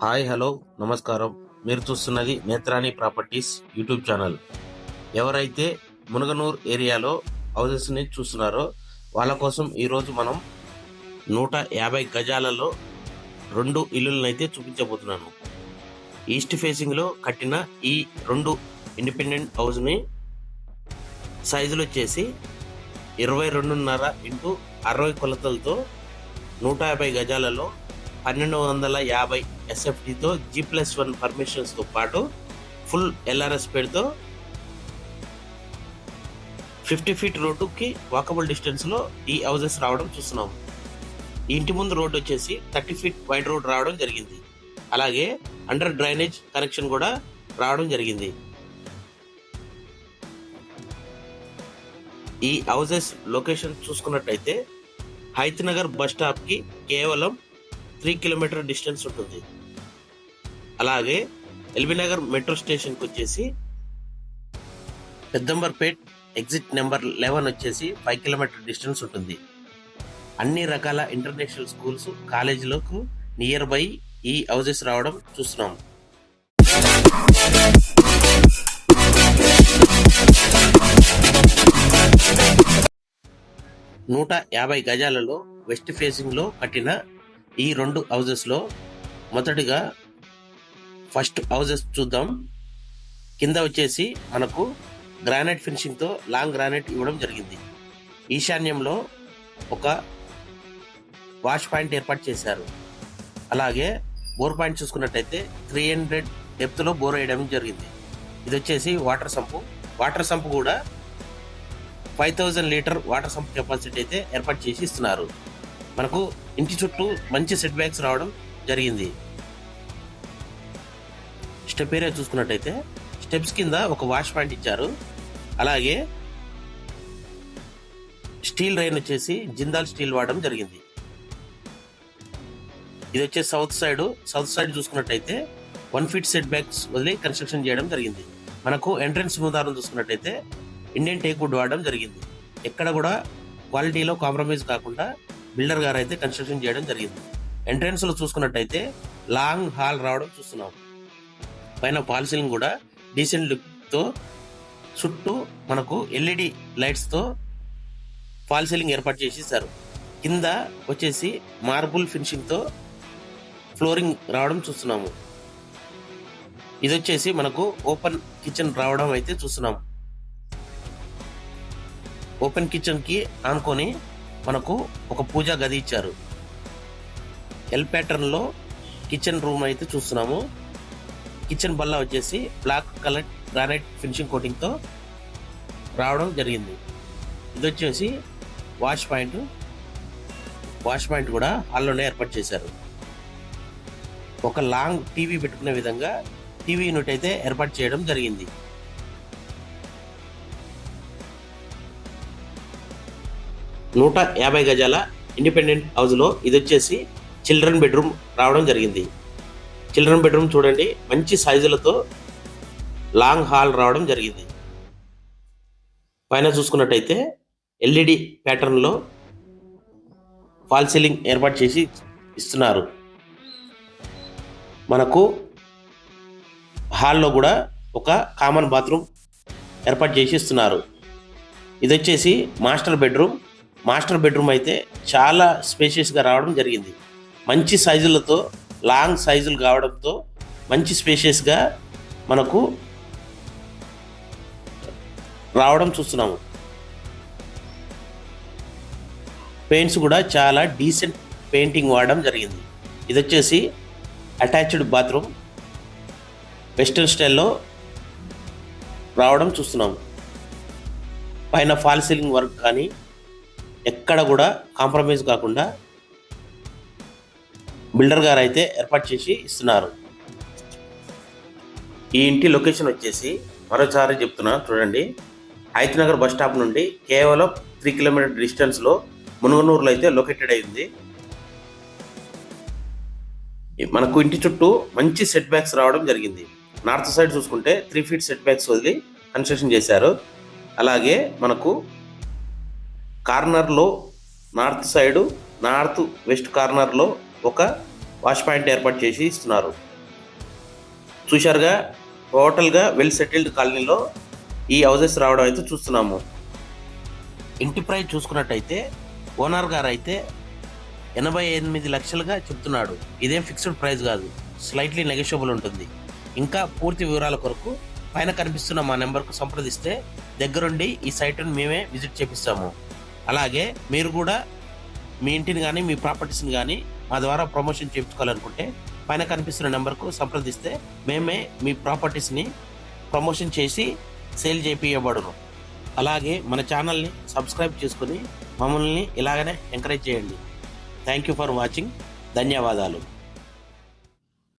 Hi hello నమస్కారం. మీరు చూస్తున్నది నేత్రాణి ప్రాపర్టీస్ యూట్యూబ్ ఛానల్. ఎవరైతే మునగనూర్ ఏరియాలో హౌసెస్ని చూస్తున్నారో వాళ్ళ కోసం ఈరోజు మనం నూట యాభై గజాలలో రెండు ఇల్లులనైతే చూపించబోతున్నాను. ఈస్ట్ ఫేసింగ్లో కట్టిన ఈ రెండు ఇండిపెండెంట్ హౌస్ని సైజులు వచ్చేసి ఇరవై రెండున్నర ఇంటూ అరవై కొలతలతో నూట యాభై గజాలలో పన్నెండు వందల యాభై ఎస్ఎఫ్టీతో జీ ప్లస్ వన్ పర్మిషన్స్తో పాటు ఫుల్ ఎల్ఆర్ఎస్ పేరుతో ఫిఫ్టీ ఫీట్ రోడ్డుకి వాకబుల్ డిస్టెన్స్లో ఈ హౌజెస్ రావడం చూస్తున్నాము ఇంటి ముందు రోడ్డు వచ్చేసి థర్టీ ఫీట్ వైడ్ రోడ్ రావడం జరిగింది. అలాగే అండర్ డ్రైనేజ్ కనెక్షన్ కూడా రావడం జరిగింది. ఈ హౌజెస్ లొకేషన్ చూసుకున్నట్టయితే హైత్ నగర్ బస్ స్టాప్కి కేవలం త్రీ కిలోమీటర్ డిస్టెన్స్ ఉంటుంది. అలాగే ఎల్బీ నగర్ మెట్రో స్టేషన్కి వచ్చేసి పెద్దంబర్పేట్ ఎగ్జిట్ నెంబర్ లెవెన్ వచ్చేసి ఫైవ్ కిలోమీటర్ డిస్టెన్స్ ఉంటుంది. అన్ని రకాల ఇంటర్నేషనల్ స్కూల్స్ కాలేజీలకు నియర్ బై ఈ హౌజెస్ రావడం చూస్తున్నాం. నూట యాభై గజాలలో వెస్ట్ ఫేసింగ్లో కట్టిన ఈ రెండు హౌజెస్లో మొదటిగా ఫస్ట్ హౌజెస్ చూద్దాం. కింద వచ్చేసి మనకు గ్రానైట్ ఫినిషింగ్తో లాంగ్ గ్రానైట్ ఇవ్వడం జరిగింది. ఈశాన్యంలో ఒక వాష్ పాయింట్ ఏర్పాటు చేశారు. అలాగే బోర్ పాయింట్ చూసుకున్నట్టయితే త్రీ హండ్రెడ్ డెప్త్లో బోర్ వేయడం జరిగింది. ఇది వచ్చేసి వాటర్ సంపు. వాటర్ సంపు కూడా five thousand litre water sump capacity అయితే ఏర్పాటు చేసి ఇస్తున్నారు. మనకు ఇంటి చుట్టూ మంచి సెట్ బ్యాక్స్ రావడం జరిగింది. స్టెప్ ఏరియా చూసుకున్నట్టయితే స్టెప్స్ కింద ఒక వాష్ పాయింట్ ఇచ్చారు. అలాగే స్టీల్ రైన్ వచ్చేసి జిందాల్ స్టీల్ వాడడం జరిగింది. ఇది వచ్చేసి సౌత్ సైడ్ సౌత్ సైడ్ చూసుకున్నట్టయితే వన్ ఫీట్ సెట్ బ్యాక్స్ వదిలి కన్స్ట్రక్షన్ చేయడం జరిగింది. మనకు ఎంట్రన్స్ ముదారం చూసుకున్నట్టయితే ఇండియన్ టేక్ వుడ్ వాడడం జరిగింది. ఎక్కడ కూడా క్వాలిటీలో కాంప్రమైజ్ కాకుండా బిల్డర్ గారు అయితే కన్స్ట్రక్షన్ చేయడం జరిగింది. ఎంట్రన్స్లో చూసుకున్నట్టయితే లాంగ్ హాల్ రావడం చూస్తున్నాం. పైన పాలసీలను కూడా డీసెంట్ లుక్తో చుట్టూ మనకు ఎల్ఈడి లైట్స్తో ఫాల్ సీలింగ్ ఏర్పాటు చేసి ఇస్తారు కింద వచ్చేసి మార్బుల్ ఫినిషింగ్తో ఫ్లోరింగ్ రావడం చూస్తున్నాము. ఇది వచ్చేసి మనకు ఓపెన్ కిచెన్ రావడం అయితే చూస్తున్నాము. ఓపెన్ కిచెన్కి ఆనుకొని మనకు ఒక పూజా గది ఇచ్చారు. ఎల్ ప్యాటర్న్లో కిచెన్ రూమ్ అయితే చూస్తున్నాము. కిచెన్ బల్ల వచ్చేసి బ్లాక్ కలర్ గ్రానైట్ ఫినిషింగ్ కోటింగ్తో రావడం జరిగింది. ఇది వచ్చేసి వాష్ పాయింట్. వాష్ పాయింట్ కూడా హాల్లోనే ఏర్పాటు చేశారు. ఒక లాంగ్ టీవీ పెట్టుకునే విధంగా టీవీ యూనిట్ అయితే ఏర్పాటు చేయడం జరిగింది. నూట యాభై గజాల ఇండిపెండెంట్ హౌస్లో ఇది వచ్చేసి చిల్డ్రన్ బెడ్రూమ్ రావడం జరిగింది. చిల్డ్రన్ బెడ్రూమ్ చూడండి. మంచి సైజులతో లాంగ్ హాల్ రావడం జరిగింది. పైన చూసుకున్నట్టయితే ఎల్ఈడి ప్యాటర్న్లో ఫాల్ సీలింగ్ ఏర్పాటు చేసి ఇస్తున్నారు. మనకు హాల్లో కూడా ఒక కామన్ బాత్రూమ్ ఏర్పాటు చేసి ఇస్తున్నారు. ఇది వచ్చేసి మాస్టర్ బెడ్రూమ్. మాస్టర్ బెడ్రూమ్ అయితే చాలా స్పేషియస్గా రావడం జరిగింది. మంచి సైజులతో లాంగ్ సైజులు కావడంతో మంచి స్పేషియస్గా మనకు రావడం చూస్తున్నాము. పెయింట్స్ కూడా చాలా డీసెంట్ పెయింటింగ్ వాడడం జరిగింది. ఇది వచ్చేసి అటాచ్డ్ బాత్రూమ్. వెస్ట్రన్ స్టైల్లో రావడం చూస్తున్నాము. పైన ఫాల్ సీలింగ్ వర్క్ కానీ ఎక్కడ కూడా కాంప్రమైజ్ కాకుండా బిల్డర్ గారు అయితే ఏర్పాటు చేసి ఇస్తున్నారు. ఈ ఇంటి లొకేషన్ వచ్చేసి మరోసారి చెప్తున్నా చూడండి. హైత్ బస్ స్టాప్ నుండి కేవలం త్రీ కిలోమీటర్ డిస్టెన్స్లో మునుగనూరులో అయితే లొకేటెడ్ అయింది. మనకు ఇంటి చుట్టూ మంచి సెట్ బ్యాక్స్ రావడం జరిగింది. నార్త్ సైడ్ చూసుకుంటే త్రీ ఫీట్ సెట్ బ్యాక్స్ వదిలి కన్స్ట్రక్షన్ చేశారు. అలాగే మనకు కార్నర్లో నార్త్ సైడు నార్త్ వెస్ట్ కార్నర్లో ఒక వాష్ పాయింట్ ఏర్పాటు చేసి ఇస్తున్నారు. చూశారుగా టోటల్గా వెల్ సెటిల్డ్ కాలనీలో ఈ హౌసెస్ రావడం అయితే చూస్తున్నాము. ఇంటి ప్రైస్ చూసుకున్నట్టయితే ఓనర్ గారు అయితే ఎనభై ఎనిమిది లక్షలుగా చెప్తున్నాడు. ఇదేం ఫిక్స్డ్ ప్రైస్ కాదు. స్లైట్లీ నెగోషియబుల్ ఉంటుంది. ఇంకా పూర్తి వివరాల కొరకు పైన కనిపిస్తున్న మా నెంబర్కు సంప్రదిస్తే దగ్గరుండి ఈ సైట్ను మేమే విజిట్ చేపిస్తాము. అలాగే మీరు కూడా మీ ఇంటిని కానీ మీ ప్రాపర్టీస్ని కానీ మా ద్వారా ప్రమోషన్ చేయించుకోవాలనుకుంటే పైన కనిపిస్తున్న నెంబర్కు సంప్రదిస్తే మేమే మీ ప్రాపర్టీస్ని ప్రమోషన్ చేసి సేల్ చేపియబడును. అలాగే మన ఛానల్ని సబ్స్క్రైబ్ చేసుకుని మమ్మల్ని ఇలాగనే ఎంకరేజ్ చేయండి. Thank you for watching. ధన్యవాదాలు.